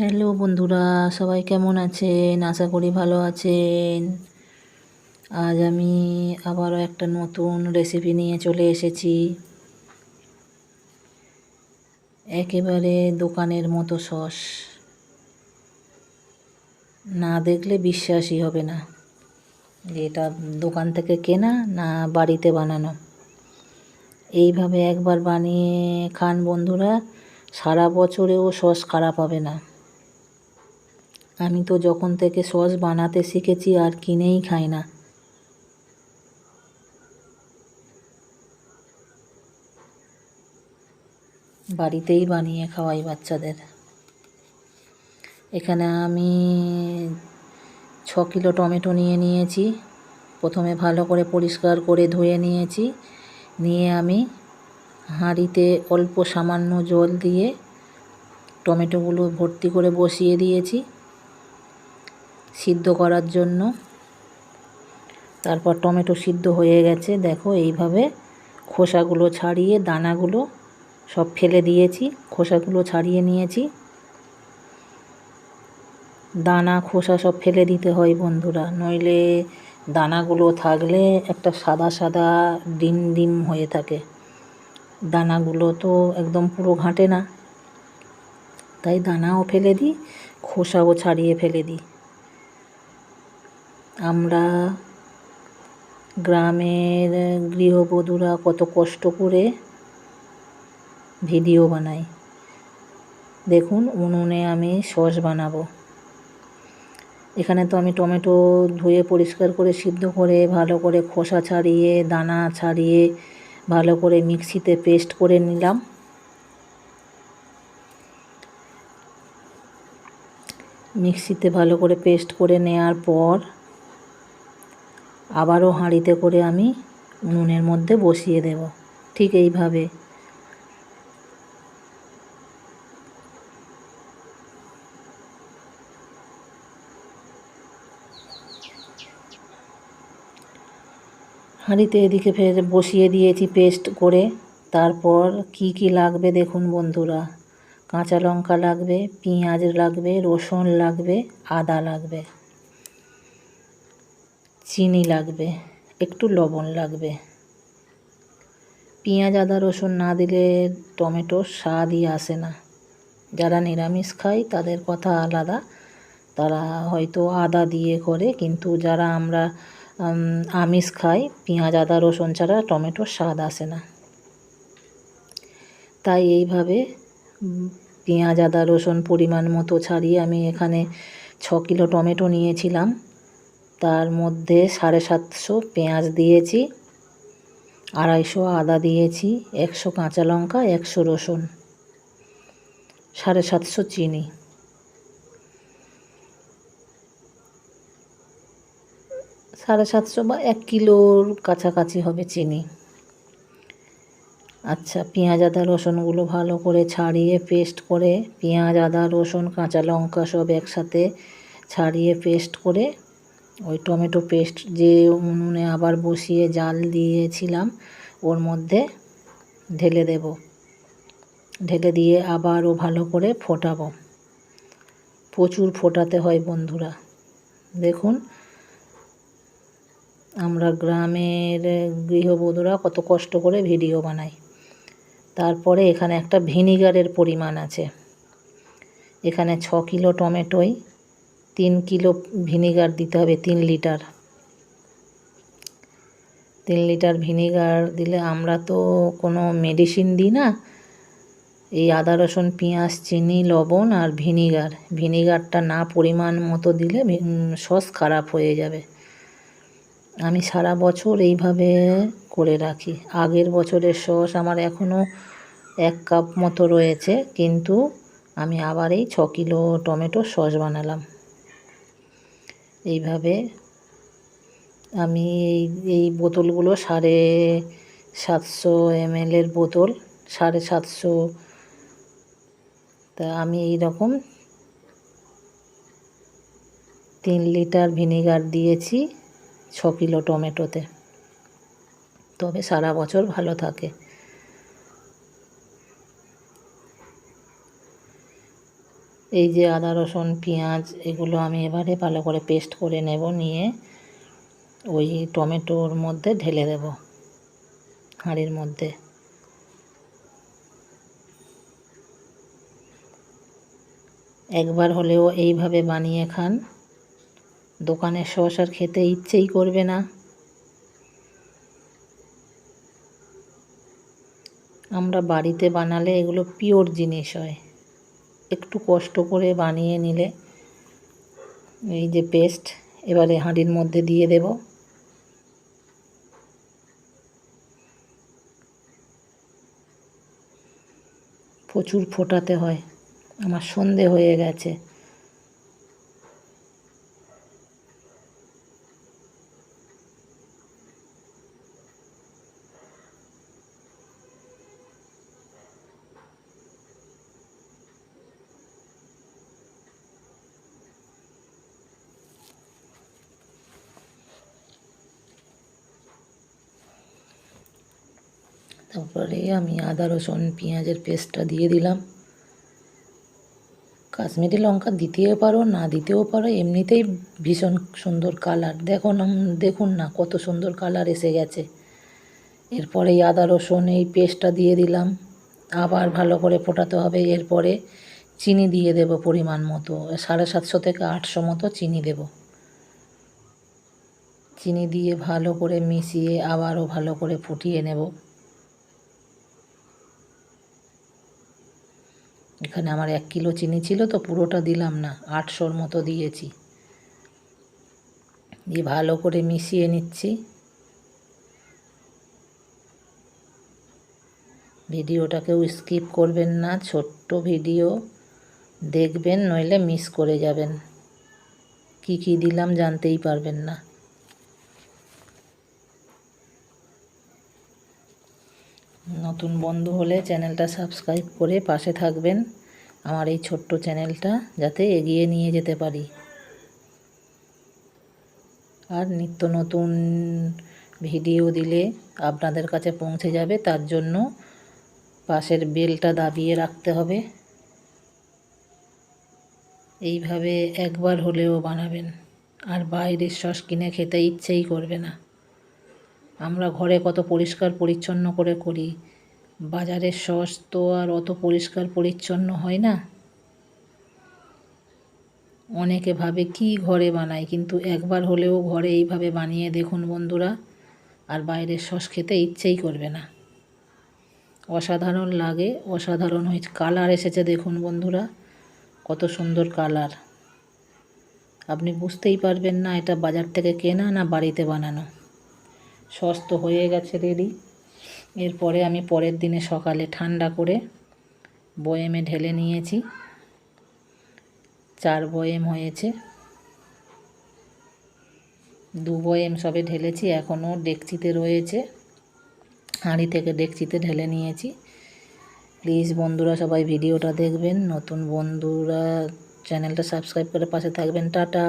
Hello বন্ধুরা, সবাই কেমন আছেন? আশা করি ভালো আছেন। আজ আমি আবারও একটা নতুন রেসিপি নিয়ে চলে এসেছি। একেবারে দোকানের মতো সস। না দেখলে বিশ্বাসই হবে না যে এটা দোকান থেকে কেনা না বাড়িতে বানানো। এইভাবে একবার বানিয়ে খান বন্ধুরা, সারা বছরেও সস খারাপ হবে না। আমি তো যখন থেকে সস বানাতে শিখেছি আর কিনেই খাই না। বাড়িতেই বানিয়ে খাওয়াই বাচ্চাদের। এখানে আমি ছ কিলো টমেটো নিয়ে নিয়েছি। প্রথমে ভালো করে পরিষ্কার করে ধুয়ে নিয়েছি। নিয়ে আমি হাঁড়িতে অল্প সামান্য জল দিয়ে টমেটোগুলো ভর্তি করে বসিয়ে দিয়েছি। সিদ্ধ করার জন্য। তারপর টমেটো সিদ্ধ হয়ে গেছে। দেখো এইভাবে খোসাগুলো ছাড়িয়ে দানাগুলো সব ফেলে দিয়েছি। খোসাগুলো ছাড়িয়ে নিয়েছি। দানা, খোসা সব ফেলে দিতে হয় বন্ধুরা। নইলে দানাগুলো থাকলে একটা সাদা সাদা ডিম ডিম হয়ে থাকে। দানাগুলো তো একদম পুরো ঘাঁটে না। তাই দানাও ফেলে দিই, খোসাও ছাড়িয়ে ফেলে দিই। আমরা গ্রামের গৃহবধূরা কত কষ্ট করে ভিডিও বানাই। দেখুন, উনুনে আমি সস বানাবো। এখানে তো আমি টমেটো ধুয়ে পরিষ্কার করে সিদ্ধ করে, ভালো করে খোসা ছাড়িয়ে, দানা ছাড়িয়ে, ভালো করে মিক্সিতে পেস্ট করে নিলাম। মিক্সিতে ভালো করে পেস্ট করে নেওয়ার পর আবারও হাঁড়িতে করে আমি উনুনের মধ্যে বসিয়ে দেব। ঠিক এইভাবে। হাঁড়িতে এদিকে ফের বসিয়ে দিয়েছি পেস্ট করে। তারপর কি কি লাগবে দেখুন বন্ধুরা। কাঁচা লঙ্কা লাগবে, পেঁয়াজ লাগবে, রসুন লাগবে, আদা লাগবে। চিনি লাগবে, একটু লবণ লাগবে। পেঁয়াজ, আদা, রসুন না দিলে টমেটোর স্বাদই আসে না। যারা নিরামিষ খায়, তাদের কথা আলাদা। তারা হয়তো আদা দিয়ে করে, কিন্তু যারা আমরা আমিষ খাই, পেঁয়াজ, আদা, রসুন ছাড়া টমেটোর স্বাদ আসে না। তাই এইভাবে পেঁয়াজ, আদা, রসুন পরিমাণ মতো ছাড়িয়ে আমি এখানে ছ কিলো টমেটো নিয়েছিলাম। তার মধ্যে সাড়ে সাতশো পেঁয়াজ দিয়েছি, আড়াইশো আদা দিয়েছি, একশো কাঁচা লঙ্কা, একশো রসুন, সাড়ে সাতশো চিনি। সাড়ে সাতশো বা এক কিলোর কাছাকাছি হবে চিনি। আচ্ছা পেঁয়াজ, আদা, রসুনগুলো ভালো করে ছাড়িয়ে পেস্ট করে, পেঁয়াজ, আদা, রসুন, কাঁচা লঙ্কা সব একসাথে ছাড়িয়ে পেস্ট করে ওই টমেটো পেস্ট যে উনুনে আবার বসিয়ে জাল দিয়েছিলাম, ওর মধ্যে ঢেলে দেব। ঢেলে দিয়ে আবারও ভালো করে ফোটাবো। প্রচুর ফোটাতে হয় বন্ধুরা। দেখুন, আমরা গ্রামের গৃহবধূরা কত কষ্ট করে ভিডিও বানাই। তারপরে এখানে একটা ভিনিগারের পরিমাণ আছে। এখানে ছ কিলো টমেটোয় তিন কিলো ভিনিগার দিতে হবে, তিন লিটার। তিন লিটার ভিনিগার দিলে আমরা তো কোনো মেডিসিন দিই না। এই আদা, রসুন, পেঁয়াজ, চিনি, লবণ আর ভিনিগার। ভিনিগারটা না পরিমাণ মতো দিলে সস খারাপ হয়ে যাবে। আমি সারা বছর এইভাবে করে রাখি। আগের বছরের সস আমার এখনও এক কাপ মতো রয়েছে, কিন্তু আমি আবার এই ছ কিলো টমেটো সস বানালাম। এইভাবে আমি এই এই বোতলগুলো সাড়ে সাতশো এমএলের বোতল, সাড়ে সাতশো। তা আমি এই রকম তিন লিটার ভিনেগার দিয়েছি ছ কিলো টমেটোতে। তবে সারা বছর ভালো থাকে। এই যে আদা, রসুন, পেঁয়াজ, এগুলো আমি এবারে ভালো করে পেস্ট করে নেব, নিয়ে ওই টমেটোর মধ্যে ঢেলে দেব, হাঁড়ির মধ্যে। একবার হলেও এইভাবে বানিয়ে খান। দোকানের সস আর খেতে ইচ্ছেই করবে না। আমরা বাড়িতে বানালে এগুলো পিওর জিনিস হয়। একটু কষ্ট করে বানিয়ে নিলে এই যে পেস্ট, এবারে হাঁড়ির মধ্যে দিয়ে দেব। প্রচুর ফোটাতে হয়, আমার সন্ধে হয়ে গেছে। তারপরে আমি আদা, রসুন, পেঁয়াজের পেস্টটা দিয়ে দিলাম। কাশ্মীরি লঙ্কা দিতেও পারো, না দিতেও পারো, এমনিতেই ভীষণ সুন্দর কালার দেখুন দেখুন না, কত সুন্দর কালার এসে গেছে। এরপরে আদা, রসুন এই পেস্টটা দিয়ে দিলাম। আবার ভালো করে ফোটাতে হবে। এরপরে চিনি দিয়ে দেব পরিমাণ মতো, সাড়ে সাতশো থেকে আটশো মতো চিনি দেব। চিনি দিয়ে ভালো করে মিশিয়ে আবারও ভালো করে ফুটিয়ে নেব। এখানে আমার এক কিলো চিনি ছিল তো পুরোটা দিলাম না, আটশোর মতো দিয়েছি। দিয়ে ভালো করে মিশিয়ে নিচ্ছি। ভিডিওটাকেও স্কিপ করবেন না, ছোট্ট ভিডিও। দেখবেন, নইলে মিস করে যাবেন। কি কি দিলাম জানতেই পারবেন না। নতুন বন্ধু হলে চ্যানেলটা সাবস্ক্রাইব করে পাশে থাকবেন আমার এই ছোট্ট চ্যানেলটা যাতে এগিয়ে নিয়ে যেতে পারি। আর নিত্য নতুন ভিডিও দিলে আপনাদের কাছে পৌঁছে যাবে, তার জন্য পাশের বেলটা দাবিয়ে রাখতে হবে। এইভাবে একবার হলেও বানাবেন। আর বাইরের সস কিনে খেতে ইচ্ছেই করবে না। আমরা ঘরে কত পরিষ্কার পরিচ্ছন্ন করে করি। বাজারের সস তো আর অত পরিষ্কার পরিচ্ছন্ন হয় না। অনেকে ভাবে কি ঘরে বানায় কিন্তু একবার হলেও ঘরে এইভাবে বানিয়ে দেখুন বন্ধুরা, আর বাইরের সস খেতে ইচ্ছেই করবে না। অসাধারণ লাগে, অসাধারণ হয়েছে কালার এসেছে দেখুন বন্ধুরা, কত সুন্দর কালার। আপনি বুঝতেই পারবেন না এটা বাজার থেকে কেনা না বাড়িতে বানানো। সস তো হয়ে গেছে রেডি এরপরে আমি পরের দিনে সকালে ঠান্ডা করে বয়েমে ঢেলে নিয়েছি। চার বয়েম হয়েছে। দু বয়েম সবে ঢেলেছি এখনও ডেকচিতে রয়েছে। হাঁড়ি থেকে ডেকচিতে ঢেলে নিয়েছি। প্লিজ বন্ধুরা সবাই ভিডিওটা দেখবেন। নতুন বন্ধুরা চ্যানেলটা সাবস্ক্রাইব করে পাশে থাকবেন। টাটা।